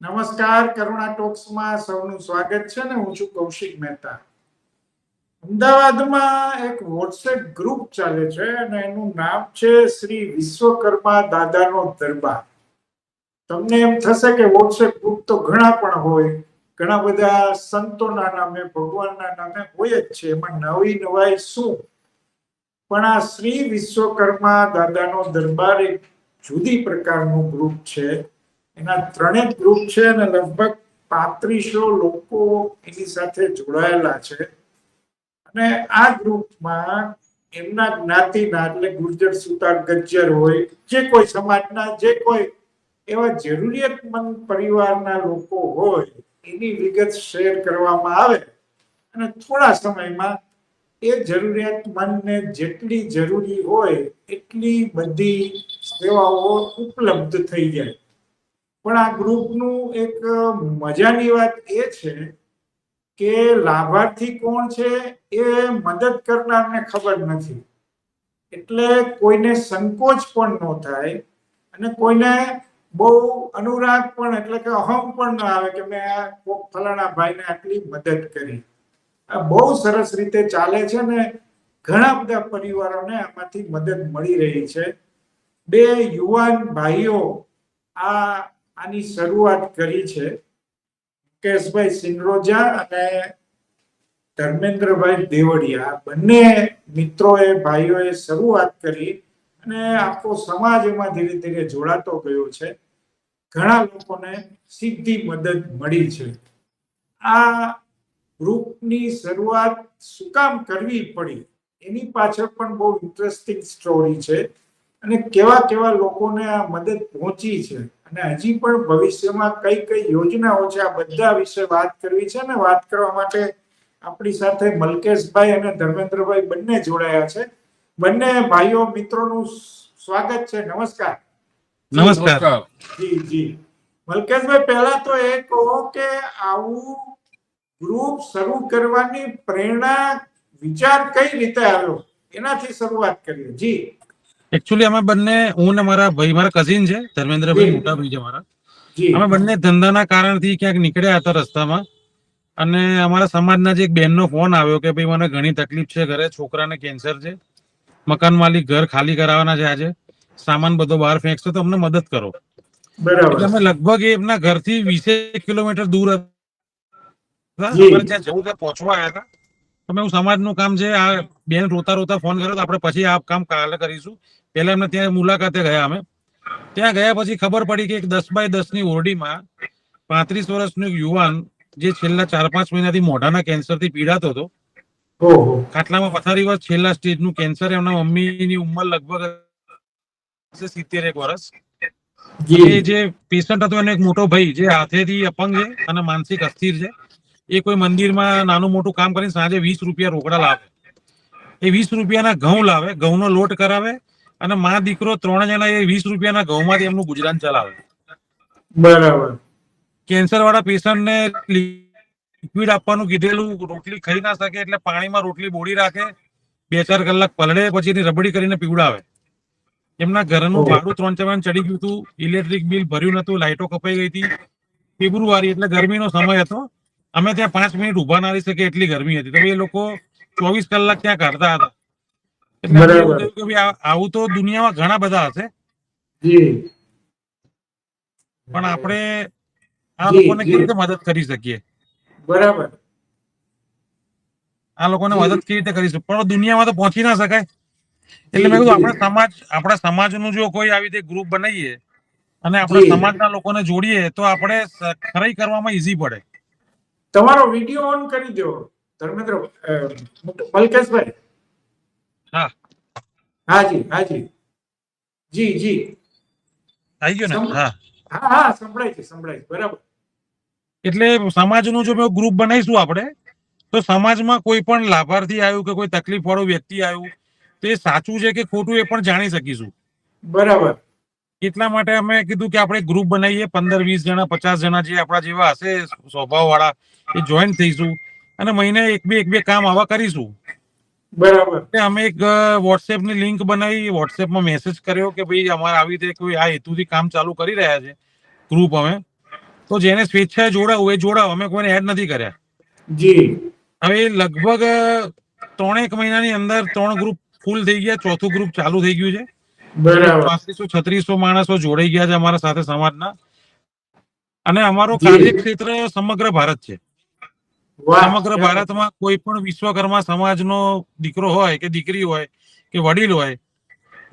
નમસ્કાર, કરુણા ટોક્સમાં સૌનું સ્વાગત છે ને હું છું કૌશિક મહેતા. અમદાવાદમાં એક વોટ્સએપ ગ્રુપ ચાલે છે અને એનું નામ છે શ્રી વિશ્વકર્મા દાદાનો દરબાર. તમને એમ થશે કે વોટ્સએપ ગ્રુપ તો ઘણા પણ હોય, ઘણા બધા સંતોના નામે, ભગવાનના નામે હોય જ છે, એમાં નવી નવાઈ શું? પણ આ શ્રી વિશ્વકર્મા દાદાનો દરબાર એક જુદી પ્રકારનું ગ્રુપ છે. એના ત્રણેક ગ્રુપ છે અને લગભગ પાંત્રીસો લોકો એની સાથે જોડાયેલા છે. અને આ ગ્રુપમાં એમના જ્ઞાતિના એટલે ગુર્જર સુતાર ગજ્જર હોય, જે કોઈ સમાજના, જે કોઈ એવા જરૂરિયાતમંદ પરિવારના લોકો હોય, એની વિગત શેર કરવામાં આવે. અને થોડા સમયમાં એ જરૂરિયાતમંદને જેટલી જરૂરી હોય, એટલી બધી સેવાઓ ઉપલબ્ધ થઈ જાય. પણ આ ગ્રુપનું એક મજાની વાત એ છે કે લાભાર્થી કોણ છે એ મદદ કરનારને ખબર નથી. એટલે કોઈને સંકોચ પણ ન થાય અને કોઈને બહુ અનુરાગ પણ એટલે કે અહમ પણ ન આવે કે મેં આ કોક ફલાણા ભાઈને આટલી મદદ કરી. આ બહુ સરસ રીતે ચાલે છે ને ઘણા બધા પરિવારોને આમાંથી મદદ મળી રહી છે. બે યુવાન ભાઈઓ આ આની શરૂઆત કરી છે. મુકેશભાઈ સિંગરોજા અને ધર્મેન્દ્રભાઈ દેવડિયા. બંને મિત્રોએ, ભાઈઓએ શરૂઆત કરી અને આખો સમાજ એમાં ધીરે ધીરે જોડાતો ગયો છે. ઘણા લોકોને સીધી મદદ મળી છે. આ ગ્રુપની શરૂઆત શું કામ કરવી પડી? એની પાછળ પણ બહુ ઇન્ટરેસ્ટિંગ સ્ટોરી છે અને કેવા કેવા લોકોને આ મદદ પહોંચી છે. અને હજી પણ ભવિષ્યમાં કઈ કઈ યોજનાઓ છે આ બધા વિશે વાત કરવી છે અને વાત કરવા માટે આપણી સાથે મલકેશભાઈ અને ધર્મેન્દ્રભાઈ બંને જોડાયા છે. બંને ભાઈઓ મિત્રોનું સ્વાગત છે. નમસ્કાર. નમસ્કાર. જી જી. મલકેશભાઈ પહેલા તો એ કહો કે આવું ગ્રુપ શરૂ કરવાની પ્રેરણા વિચાર કઈ રીતે આવ્યો? એનાથી શરૂઆત કરીએ. જી. એકચ્યુઅલી અમે બંને હું ને મારા ભાઈ મારા કઝિન છે ધર્મેન્દ્રભાઈ મોટા ભાઈ છે મારા. અમે બંને ધંધાના કારણથી ક્યાંક નીકળ્યા હતા રસ્તામાં. અને અમારા સમાજના જે એક બેનનો ફોન આવ્યો કે ભાઈ મને ઘણી તકલીફ છે ઘરે છોકરાને કેન્સર છે. મકાન માલિક ઘર ખાલી કરાવવાના છે આજે. સામાન બધો બહાર ફેંકશે તો અમને મદદ કરો. બરાબર. અમે લગભગ એમના ઘરથી વીસેક કિલોમીટર દૂર હતા. જ્યાં જવું ત્યાં પહોંચવા આવ્યા હતા. તમે હું સમાજનું કામ છે આ બેન રોતા રોતા ફોન કર્યો તો આપણે પછી આ કામ કાલે કરીશું. પહેલા એમને ત્યાં મુલાકાતે ગયા અમે. ત્યાં ગયા પછી ખબર પડી કે એક દસ બાય દસની ઓરડીમાં પાંત્રીસ વર્ષનો એક યુવાન જે છેલ્લા ચાર પાંચ મહિનાથી મોઢાના કેન્સરથી પીડાતો હતો. ખાટલામાં પથારી વર્ષ છેલ્લા સ્ટેજનું કેન્સર એમના મમ્મીની ઉંમર લગભગ સિત્તેર એક વર્ષ. એ જે પેશન્ટ હતો એનો એક મોટો ભાઈ જે હાથેથી અપંગ છે અને માનસિક અસ્થિર છે. એ કોઈ મંદિરમાં નાનું મોટું કામ કરીને સાંજે વીસ રૂપિયા રોકડા લાવે. એ વીસ રૂપિયાના ઘઉં લાવે ઘઉંનો લોટ કરાવે અને મા દીકરો ત્રણ જણા એ વીસ રૂપિયાના ઘઉંમાંથી એમનું ગુજરાન ચલાવે. બરાબર. કેન્સર વાળા પેશન્ટને લિક્વિડ આપવાનું કીધેલું રોટલી ખાઈ ના શકે એટલે પાણીમાં રોટલી બોળી રાખે બે ચાર કલાક પલળે પછી એની રબડી કરીને પીવડાવે. એમના ઘરનું. ભાડું ત્રણ ચાર ચડી ગયું હતું ઇલેક્ટ્રિક બિલ ભર્યું નતું લાઇટો કપાઈ ગઈ હતી. ફેબ્રુઆરી એટલે ગરમીનો સમય હતો. અમે ત્યાં પાંચ મિનિટ ઊભા ના રહી શકે એટલી ગરમી હતી. તો એ લોકો ચોવીસ કલાક ત્યાં કાઢતા હતા. આવું તો દુનિયામાં ઘણા બધા હશે. પણ આપણે આ લોકોને કેવી રીતે મદદ કરી શકીએ? બરાબર. આ લોકોને. મદદ કેવી રીતે કરીશું પણ દુનિયામાં તો પહોંચી ના શકાય. એટલે મેં કીધું આપણે સમાજ આપણા સમાજનું જો કોઈ આવી રીતે ગ્રુપ બનાવીએ અને આપણા. સમાજના લોકોને જોડીએ તો આપણે ખરાઈ કરવામાં ઈઝી પડે. તમારો વીડિયો ઓન કરી દો ધર્મેન્દ્ર મલકેશભાઈ હા. હાજી હાજી. જી જી. આવી ગયો ને? હા. હા હા સંભળાય છે સંભળાય છે બરાબર. એટલે સમાજનું જો ગ્રુપ બનાવીશું આપણે તો સમાજમાં કોઈ પણ લાભાર્થી આવ્યું કે કોઈ તકલીફ વાળો વ્યક્તિ આવ્યું તો એ સાચું છે કે ખોટું એ પણ જાણી શકીશું. બરાબર. એટલા માટે અમે કીધું કે આપણે ગ્રુપ બનાવીએ પંદર વીસ જણા પચાસ જણા જે આપણા જેવા હશે સ્વભાવ વાળા એ જોઈન થઈશું. અને મહિને એક બે એક બે કામ આવા કરીશું. બરાબર. અમે એક વોટ્સએપની લિંક બનાવી વોટ્સએપમાં મેસેજ કર્યો કે ભાઈ અમારે આવી રીતે કોઈ આ હેતુથી કામ ચાલુ કરી રહ્યા છે ગ્રુપ અમે. તો જેને સ્વેચ્છાએ જોડાવું એ જોડાવ. અમે કોઈને એડ નથી કર્યા. જી. હવે લગભગ ત્રણેક મહિનાની અંદર ત્રણ ગ્રુપ ફૂલ થઈ ગયા. ચોથું ગ્રુપ ચાલુ થઈ ગયું છે. બરાબર. પાંત્રીસો છત્રીસો માણસો જોડાઈ ગયા છે અમારા સાથે સમાજના. અને અમારું કાર્યક્ષેત્ર સમગ્ર ભારત છે. સમગ્ર ભારતમાં કોઈ પણ વિશ્વકર્મા સમાજનો દીકરો હોય કે દીકરી હોય કે વડીલ હોય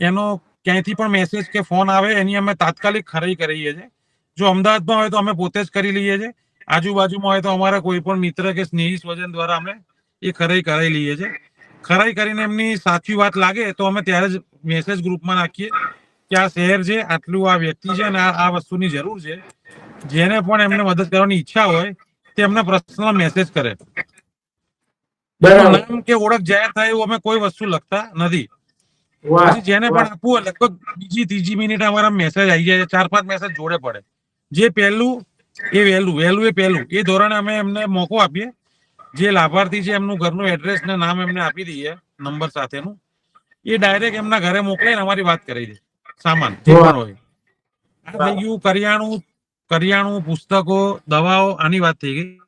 એનો ક્યાંયથી પણ મેસેજ કે ફોન આવે એની અમે તાત્કાલિક ખરાઈ કરીએ છીએ. જો અમદાવાદમાં હોય તો અમે પોતે જ કરી લઈએ છીએ. આજુબાજુમાં હોય તો અમારા કોઈ પણ મિત્ર કે સ્નેહી સ્વજન દ્વારા અમે એ ખરાઈ કરાવી લઈએ છીએ. ખરાઈ કરીને એમની સાચી વાત લાગે તો અમે ત્યારે જ મેસેજ ગ્રુપમાં નાખીએ કે આ શહેર છે આટલું આ વ્યક્તિ છે અને આ આ વસ્તુની જરૂર છે. જેને પણ એમને મદદ કરવાની ઈચ્છા હોય તે પર્સનલ મેસેજ કરે. નામ કે ઓળખ જાહેર થાય એવું અમે કોઈ વસ્તુ લખતા નથી. પછી જેને પણ આપવું હોય લગભગ બીજી ત્રીજી મિનિટ અમારા મેસેજ આવી જાય ચાર પાંચ મેસેજ જોડે પડે. જે પહેલું એ વહેલું વહેલું એ પહેલું. એ ધોરણે અમે એમને મોકો આપીએ. જે લાભાર્થી છે એમનું ઘરનું એડ્રેસ ને નામ એમને આપી દઈએ નંબર સાથેનું. એ ડાયરેક્ટ એમના ઘરે મોકલીને અમારી વાત કરી દે. સામાન જે પણ હોય. આ થઈ ગયું કરિયાણું કરિયાણું પુસ્તકો દવાઓ આની વાત થઈ ગઈ?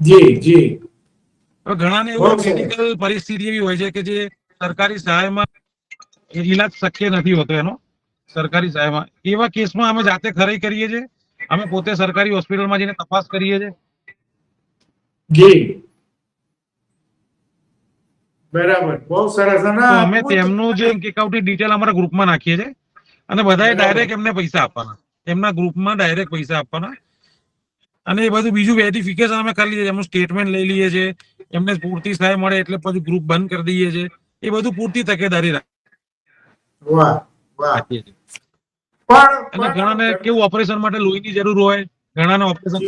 જી જી. ઘણાને એવું મેડિકલ પરિસ્થિતિ એવી હોય છે કે જે સરકારી સહાયમાં ઈલાજ શક્ય નથી હોતો એનો. સરકારી સહાયમાં. એવા કેસમાં અમે જાતે ખરાઈ કરીએ છીએ. અમે પોતે સરકારી હોસ્પિટલમાં જઈને તપાસ કરીએ છીએ. જી. બરાબર. બહુ સરસ. અમે તેમનું જે એક આઉટની ડિટેલ અમારા ગ્રુપમાં નાખીએ છીએ. અને બધાએ ડાયરેક્ટ એમને પૈસા આપવાના. એમના ગ્રુપમાં ડાયરેક્ટ પૈસા આપવાના. અને એ બધું બીજું વેરિફિકેશન અમે કરી લઈએ છીએ એમનું સ્ટેટમેન્ટ લઈ લઈએ છીએ. એમને પૂરતી સહાય મળે એટલે પછી ગ્રુપ બંધ કરી દઈએ છીએ. એ બધું પૂરતી તકેદારી રાખીએ પણ અને ઘણાને કેવું ઓપરેશન માટે લોહીની જરૂર હોય? ઘણાને ઓપરેશન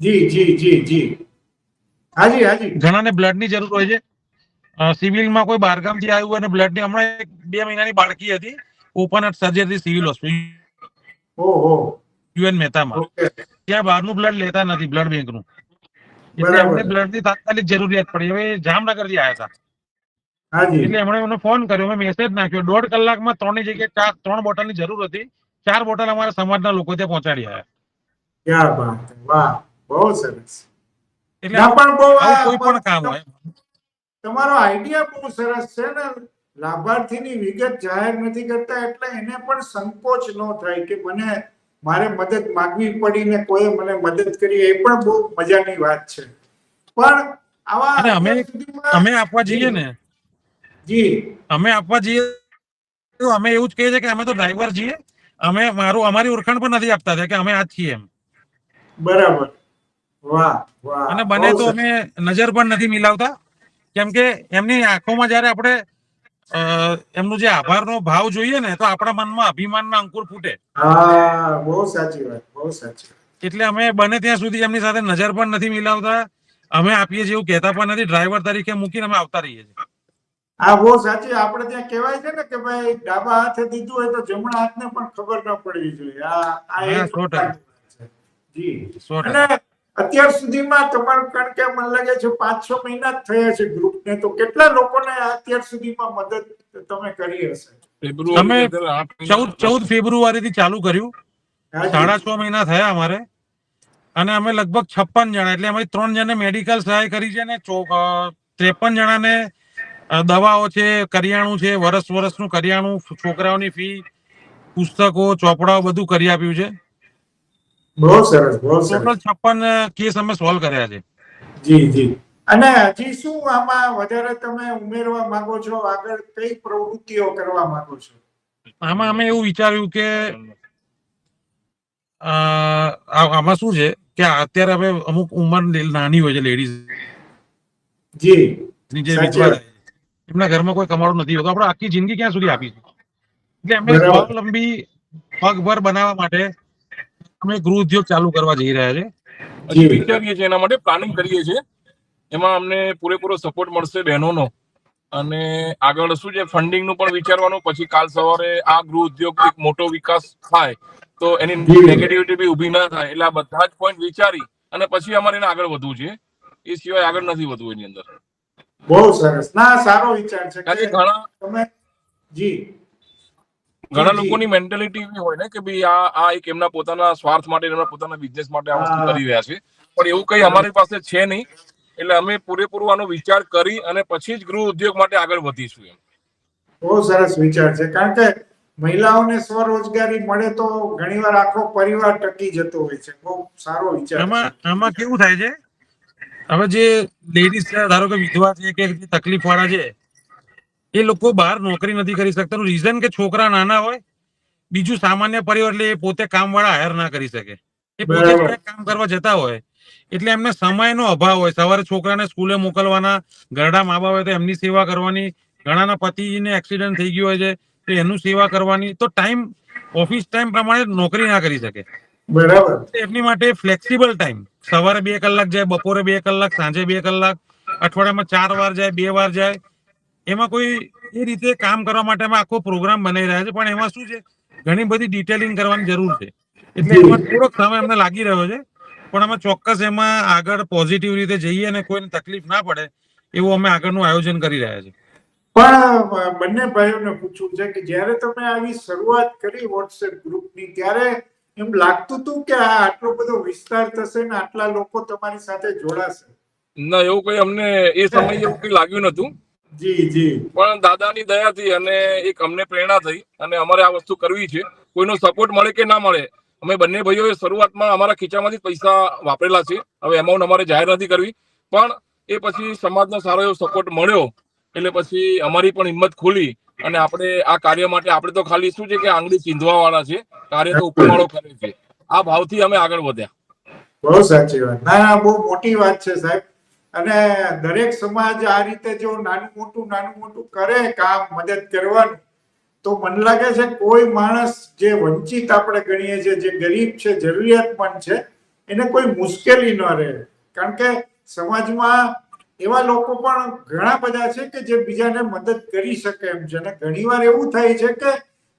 જી. જી જી જી હાજી હાજી. ઘણાને બ્લડની જરૂર હોય છે. સિવિલમાં કોઈ બહારગામથી આવ્યું અને બ્લડની હમણાં એક બે મહિનાની બાળકી હતી. Open heart surgery civil hospital UN મહેતામાં. ત્યાં બહારનું બ્લડ લેતા નથી બ્લડ બેંકનું. એટલે. એમને બ્લડની તાત્કાલિક જરૂરિયાત પડી. હવે જામનગરથી આવ્યા હતા. એટલે એમણે મને ફોન કર્યો મેં મેસેજ નાખ્યો. દોઢ કલાકમાં ત્રણની જગ્યાએ ચાર ત્રણ બોટલની જરૂર હતી. ચાર બોટલ અમારા સમાજના લોકો ત્યાં પહોંચાડી આવ્યા. વાહ બહુ સરસ. એટલે પણ બહુ કોઈ પણ કામ હોય. તમારો આઈડિયા બહુ સરસ છે ને. લાભાર્થીની વિગત જાહેર નથી કરતા એટલે એને પણ સંકોચ ન થાય કે મને મારે મદદ માંગવી પડી ને કોઈ મને મદદ કરી એ પણ બહુ મજાની વાત છે. પણ આવા અમે- અમે આપવા જઈએ ને. જી. અમે આપવા જઈએ તો અમે એવું જ કહીએ છીએ કે અમે તો ડ્રાઈવર છીએ. અમે મારું અમારી ઓળખાણ પણ નથી આપતા કે અમે આ છીએ એમ. બરાબર. વાહ વાહ. અને બને તો અમે નજર પણ નથી મિલાવતા. કેમ કે એમની આંખોમાં જયારે આપણે એમનું જે આભારનો ભાવ જોઈએ ને તો આપણા મનમાં અભિમાનના અંકુર ફૂટે. હા બહુ સાચી વાત બહુ સાચી એટલે અમે બને ત્યાં સુધી એમની સાથે નજર પણ નથી મિલાવતા. અમે આપીએ છીએ એવું કહેતા પણ નથી. ડ્રાઈવર તરીકે મૂકીને અમે આવતા રહીએ છીએ. આ બહુ સાચી આપણે ત્યાં કહેવાય છે ને કે ભાઈ ડાબા હાથે દીધું હોય તો જમણા હાથને પણ ખબર ન પડવી જોઈએ. આ આ સો ટકા. જી. સો ટકા. અત્યાર સુધીમાં તમારું કારણ કે મને લાગે છે પાંચ છ મહિના જ થયા છે ગ્રુપને તો કેટલા લોકોને અત્યાર સુધીમાં મદદ તમે કરી હશે? તમે ચૌદ ચૌદ ફેબ્રુઆરી થી ચાલુ કર્યું. સાડા છ મહિના થયા અમારે. અને અમે લગભગ છપ્પન જણા એટલે અમે ત્રણ જણને મેડિકલ સહાય કરી છે ને ત્રેપન જણાને દવાઓ છે કરિયાણું છે વરસ વરસનું કરિયાણું છોકરાઓની ફી પુસ્તકો ચોપડાઓ બધું કરી આપ્યું છે. બહુ સરસ બહુ સરસ. છપ્પન કેસ અમે સોલ્વ કર્યા છે. જી જી. અને હજી શું આમાં વધારે તમે ઉમેરવા માંગો છો? આગળ કઈ પ્રવૃત્તિઓ કરવા માંગો છો? આમાં અમે એવું વિચાર્યું કે આમાં શું છે કે અત્યારે હવે અમુક ઉંમર નાની હોય છે લેડીઝ જી. જે. એમના ઘરમાં કોઈ કમાડું નથી હોતો. આપણે આખી જિંદગી ક્યાં સુધી આપીશું? એટલે એમને. સ્વાવલંબી પગભર બનાવવા માટે અમે ગૃહ ઉદ્યોગ ચાલુ કરવા જઈ રહ્યા છે. વિચારીએ છીએ એના માટે પ્લાનિંગ કરીએ છીએ. એમાં અમને પૂરેપૂરો સપોર્ટ મળશે બહેનોનો. અને આગળ શું છે ફંડિંગનું પણ વિચારવાનું પછી કાલ સવારે આ ગૃહ ઉદ્યોગ એક મોટો વિકાસ થાય તો એની નેગેટિવિટી બી ઊભી ના થાય. એટલે આ બધા જ પોઈન્ટ વિચારી અને પછી અમારે એને આગળ વધવું છે. એ સિવાય આગળ નથી વધવું એની અંદર. બહુ સરસ. ના સારો વિચાર છે ઘણા તમે જી. ઘણા લોકોની મેન્ટેલિટી એવી હોય ને કે ભાઈ આ આ એક એમના પોતાના સ્વાર્થ માટે એમના પોતાના બિઝનેસ માટે આ વસ્તુ કરી રહ્યા છે. પણ એવું કઈ અમારી પાસે છે નહીં. એટલે અમે પૂરેપૂરો આનો વિચાર કરી અને પછી જ ગૃહ ઉદ્યોગ માટે આગળ વધીશું એમ. બહુ સરસ વિચાર છે. કારણ કે મહિલાઓને સ્વરોજગારી મળે તો ઘણીવાર આખો પરિવાર ટકી જતો હોય છે. બહુ સારો વિચાર છે. આમાં આમાં કેવું થાય છે? હવે જે લેડીઝ ધારો કે વિધવા છે કે જે તકલીફ વાળા છે એ લોકો બહાર નોકરી નથી કરી શકતા. રીઝન કે છોકરા નાના હોય બીજું સામાન્ય પરિવાર એટલે એ પોતે કામ વાળા હાયર ના કરી શકે. એ પોતે કામ કરવા જતા હોય એટલે એમને સમયનો અભાવ હોય. સવારે છોકરાને સ્કૂલે મોકલવાના ઘરડા મા બાપ હોય તો એમની સેવા કરવાની ઘણાના પતિને એક્સિડન્ટ થઈ ગયું હોય છે તો એનું સેવા કરવાની. તો ટાઈમ ઓફિસ ટાઈમ પ્રમાણે નોકરી ના કરી શકે. બરાબર. એમની માટે ફ્લેક્સિબલ ટાઈમ સવારે બે કલાક જાય બપોરે બે કલાક સાંજે બે કલાક અઠવાડિયામાં ચાર વાર જાય બે વાર જાય. એમાં કોઈ એ રીતે કામ કરવા માટે આખો પ્રોગ્રામ બનાવી રહ્યા છે પણ એમાં શું છે? ઘણી બધી ડિટેલિંગ કરવાની જરૂર છે. એટલે એમાં થોડોક સમય અમને લાગી રહ્યો છે પણ અમે ચોક્કસ એમાં આગળ પોઝિટિવ રીતે જઈએ અને કોઈને તકલીફ ના પડે એવું અમે આગળનું આયોજન કરી રહ્યા છીએ. પણ બંને ભાઈઓને પૂછવું છે કે જ્યારે તમે આવી શરૂઆત કરી વોટ્સએપ ગ્રુપની ત્યારે એમ લાગતું હતું કે આ આટલો બધો વિસ્તાર થશે ને આટલા લોકો તમારી સાથે જોડાશે? ના એવું કઈ અમને એ સમયે એવું કઈ લાગ્યું નતું જી જી. પણ દાદાની દયાથી અને એક અમને પ્રેરણા થઈ અને અમારે આ વસ્તુ કરવી છે. કોઈનો સપોર્ટ મળે કે ના મળે અમે બંને ભાઈઓએ શરૂઆતમાં અમારા ખીચામાંથી પૈસા વાપરેલા છે. હવે એમાઉન્ટ અમારે જાહેર નથી કરવી. પણ એ પછી સમાજનો સારો એવો સપોર્ટ મળ્યો એટલે પછી અમારી પણ હિંમત ખોલી અને આપણે આ કાર્ય માટે આપણે તો ખાલી શું છે કે આંગળી ચીંધવા વાળા છે. કાર્ય તો ઉપરવાળો કરે છે. આ ભાવથી અમે આગળ વધ્યા. બહુ સાચી વાત. ના ના બહુ મોટી વાત છે સાહેબ. અને દરેક સમાજ આ રીતે જો નાનું મોટું નાનું મોટું કરે, કામ, મદદ કરવાનું, તો મને લાગે છે કોઈ માણસ જે વંચિત આપણે ગણીએ છીએ, જે ગરીબ છે, જરૂરિયાતમંદ છે, એને કોઈ મુશ્કેલી ન રહે. કારણ કે સમાજમાં એવા લોકો પણ ઘણા બધા છે કે જે બીજાને મદદ કરી શકે એમ છે. અને ઘણીવાર એવું થાય છે કે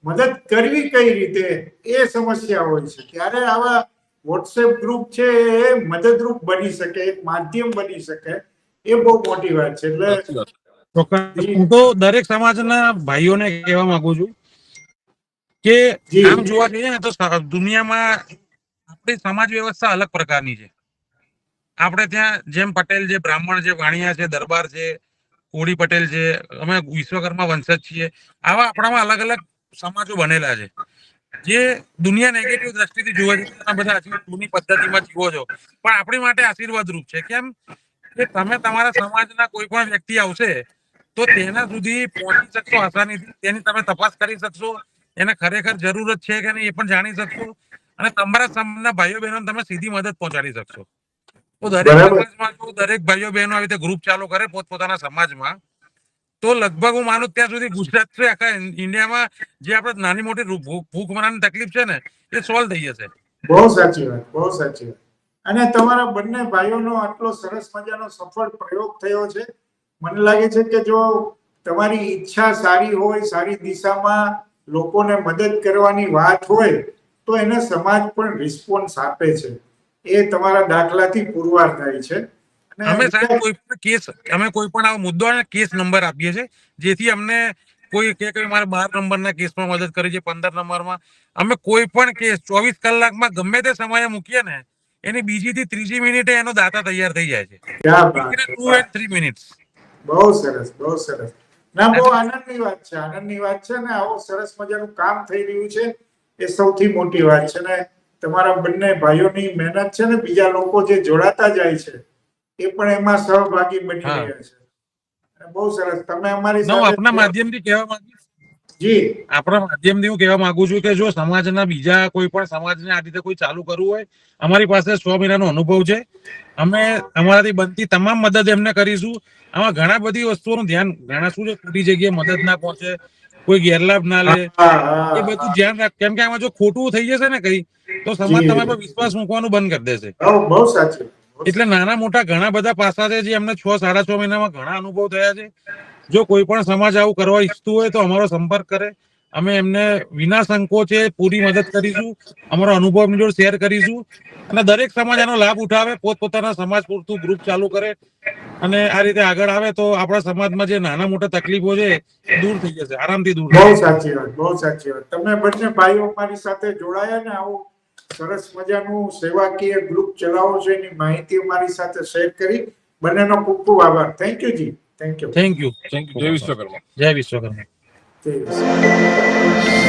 મદદ કરવી કઈ રીતે એ સમસ્યા હોય છે. ત્યારે આવા વોટ્સએપ ગ્રુપ છે એ મદદરૂપ બની શકે એક માધ્યમ બની શકે એ બહુ મોટી વાત છે. એટલે હું તો દરેક સમાજના ભાઈઓને કહેવા માંગુ છું કે આમ જોવા જઈએ ને તો દુનિયામાં આપણી સમાજ વ્યવસ્થા અલગ પ્રકારની છે. આપણે ત્યાં જેમ પટેલ છે બ્રાહ્મણ છે વાણિયા છે દરબાર છે કોળી પટેલ છે અમે વિશ્વકર્મા વંશજ છીએ. આવા આપણામાં અલગ અલગ સમાજો બનેલા છે. જે દુનિયા નેગેટિવ દ્રષ્ટિથી જુએ છે તમે બધા હજી જૂની પદ્ધતિમાં જીવો છો. પણ આપણી માટે આશીર્વાદ રૂપ છે. કેમ? કે તમે તમારા સમાજના કોઈ પણ વ્યક્તિ આવશે તો તેના સુધી પહોંચી શકશો આસાનીથી. તેની તમે તપાસ કરી શકશો. એને ખરેખર જરૂરત છે કે નહીં એ પણ જાણી શકશો. અને તમારા સમાજના ભાઈઓ બહેનો તમે સીધી મદદ પહોંચાડી શકશો. તો દરેક સમાજમાં દરેક ભાઈઓ બહેનો આવી રીતે ગ્રુપ ચાલુ કરે પોતપોતાના સમાજમાં તો લગભગ હું માનું ત્યાં સુધી ગુજરાત છે, આખા ઇન્ડિયામાં જે આપણે નાની મોટી ભૂખ મરાની તકલીફ છે ને, એ સોલ્વ થઈ જશે. બહુ સાચી વાત, બહુ સાચી વાત. અને તમારા બંને ભાઈઓનો આટલો સરસ મજાનો સફળ પ્રયોગ થયો છે. મને લાગે છે કે જો તમારી ઈચ્છા સારી હોય, સારી દિશામાં લોકોને મદદ કરવાની વાત હોય, તો એને સમાજ પણ રિસ્પોન્સ આપે છે. એ તમારા દાખલાથી પુરવાર થાય છે. અમે સાહેબ કોઈ પણ કેસ અમે કોઈ પણ આવો મુદ્દો અને કેસ નંબર આપીએ છીએ જેથી અમને કોઈ કે કે મારે બાર નંબરના કેસમાં મદદ કરી છે પંદર નંબરમાં. અમે કોઈ પણ કેસ ચોવીસ કલાકમાં ગમે તે સમયે મૂકીએ ને એની બીજી થી ત્રીજી મિનિટે એનો દાતા તૈયાર થઈ જાય છે. ટુ એન્ડ થ્રી મિનિટ્સ બહુ સરસ બહુ સરસ. ના બહુ આનંદની વાત છે આનંદની વાત છે ને આવું સરસ મજાનું કામ થઈ રહ્યું છે એ સૌથી મોટી વાત છે ને તમારા બંને ભાઈઓની મહેનત છે ને બીજા લોકો જે જોડાતા જાય છે એ પણ એમાં સહભાગી બની રહ્યા છે. બહુ સરસ. તમે અમારી આપના માધ્યમથી કહેવા માંગીશ જી. આપણા માધ્યમથી હું કહેવા માંગુ છું કે જો સમાજના બીજા કોઈ પણ સમાજને આ રીતે કોઈ ચાલુ કરવું હોય અમારી પાસે છ મહિનાનો અનુભવ છે. અમે અમારાથી બનતી તમામ મદદ એમને કરીશું. આમાં ઘણા બધી વસ્તુઓનું ધ્યાન ઘણા શું છે ખોટી જગ્યાએ મદદ ના પહોંચે કોઈ ગેરલાભ ના લે. એ બધું ધ્યાન રાખ કેમ કે આમાં જો ખોટું થઈ જશે ને કઈ તો સમાજ. તમારા પર વિશ્વાસ મૂકવાનું બંધ કરી દેશે. બહુ સાચી. એટલે નાના મોટા ઘણા બધા પાસા છે જે અમને છ, સાડા છ મહિનામાં ઘણા અનુભવ થયા છે. જો કોઈ પણ સમાજ આવું કરવા ઈચ્છતું હોય તો અમારો સંપર્ક કરે. અમે એમને વિના સંકોચે પૂરી મદદ કરીશું. અમારો અનુભવ એમની જોડે શેર કરીશું. અને દરેક સમાજ આનો લાભ ઉઠાવે, પોતપોતાના સમાજ પૂરતું ગ્રુપ ચાલુ કરે. અને આ રીતે આગળ આવે તો આપણા સમાજમાં જે નાના મોટા તકલીફો છે દૂર થઈ જશે. આરામથી દૂર બહુ સાચી વાત, બહુ સાચી વાત. તમે બંને ભાઈઓ મારી સાથે જોડાયા ને આવું સરસ મજાનું સેવાકીય ગ્રુપ ચલાવો છો એની માહિતી મારી સાથે શેર કરી. બંનેનો ખૂબ ખૂબ આભાર. Thank you ji. Thank you thank you thank you જય વિશ્વકર્મા જય વિશ્વકર્મા. જય વિશ્વ